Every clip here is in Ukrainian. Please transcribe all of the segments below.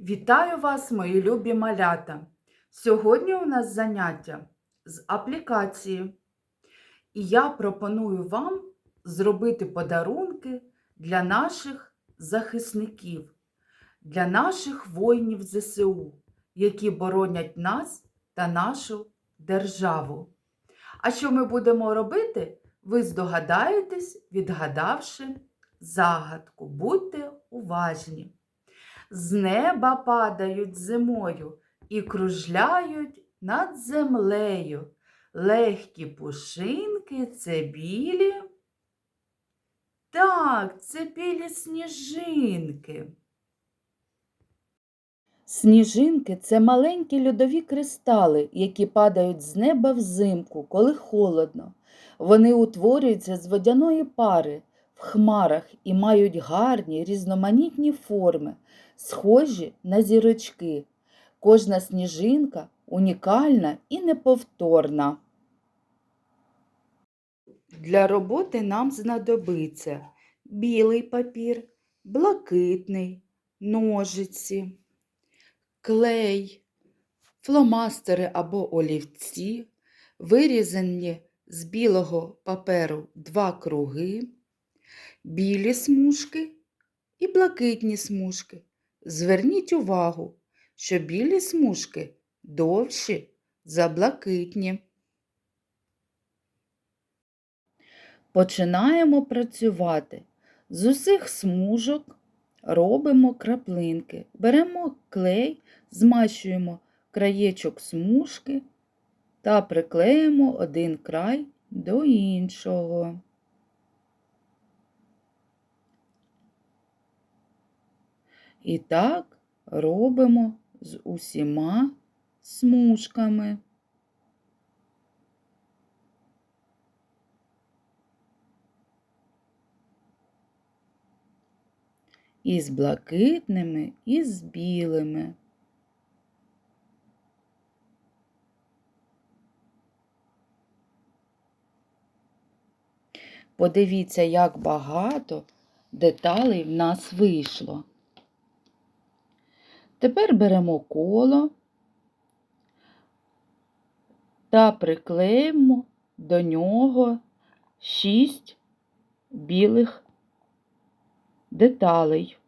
Вітаю вас, мої любі малята! Сьогодні у нас заняття з аплікації. І я пропоную вам зробити подарунки для наших захисників, для наших воїнів ЗСУ, які боронять нас та нашу державу. А що ми будемо робити, ви здогадаєтесь, відгадавши загадку. Будьте уважні. З неба падають зимою і кружляють над землею. Легкі пушинки це білі. Так, це білі сніжинки. Сніжинки це маленькі льодові кристали, які падають з неба взимку, коли холодно. Вони утворюються з водяної пари в хмарах і мають гарні різноманітні форми, схожі на зірочки. Кожна сніжинка унікальна і неповторна. Для роботи нам знадобиться білий папір, блакитний, ножиці, клей, фломастери або олівці, вирізані з білого паперу два круги, білі смужки і блакитні смужки. Зверніть увагу, що білі смужки довші за блакитні. Починаємо працювати. З усіх смужок робимо краплинки. Беремо клей, змащуємо краєчок смужки та приклеїмо один край до іншого. І так робимо з усіма смужками. І з блакитними, і з білими. Подивіться, як багато деталей в нас вийшло. Тепер беремо коло та приклеїмо до нього шість білих деталей.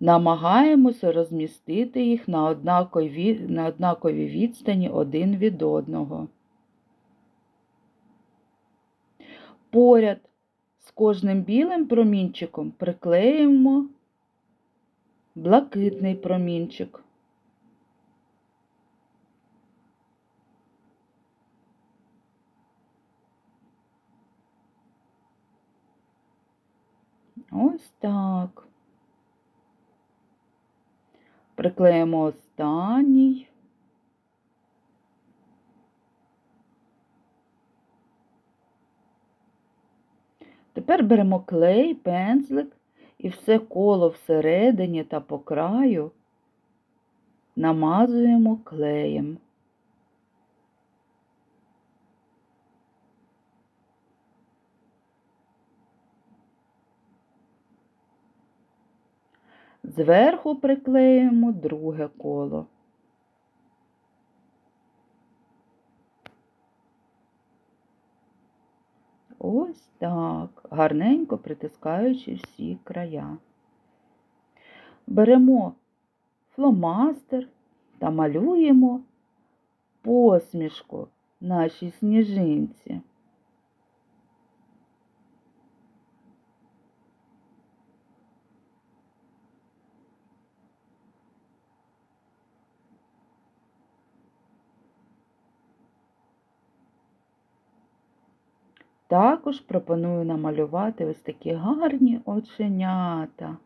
Намагаємося розмістити їх на однаковій, на однаковій відстані один від одного. Поряд з кожним білим промінчиком приклеїмо блакитний промінчик. Ось так. Приклеїмо останній. Тепер беремо клей, пензлик і все коло всередині та по краю намазуємо клеєм. Зверху приклеїмо друге коло. Ось так, гарненько притискаючи всі края. Беремо фломастер та малюємо посмішку нашій сніжинці. Також пропоную намалювати ось такі гарні оченята.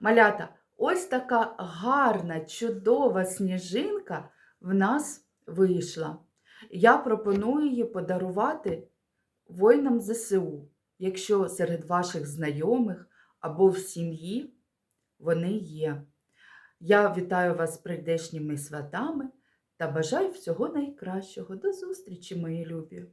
Малята, ось така гарна, чудова сніжинка в нас вийшла. Я пропоную її подарувати воїнам ЗСУ, якщо серед ваших знайомих або в сім'ї вони є. Я вітаю вас з прийдешніми святами та бажаю всього найкращого. До зустрічі, мої любі!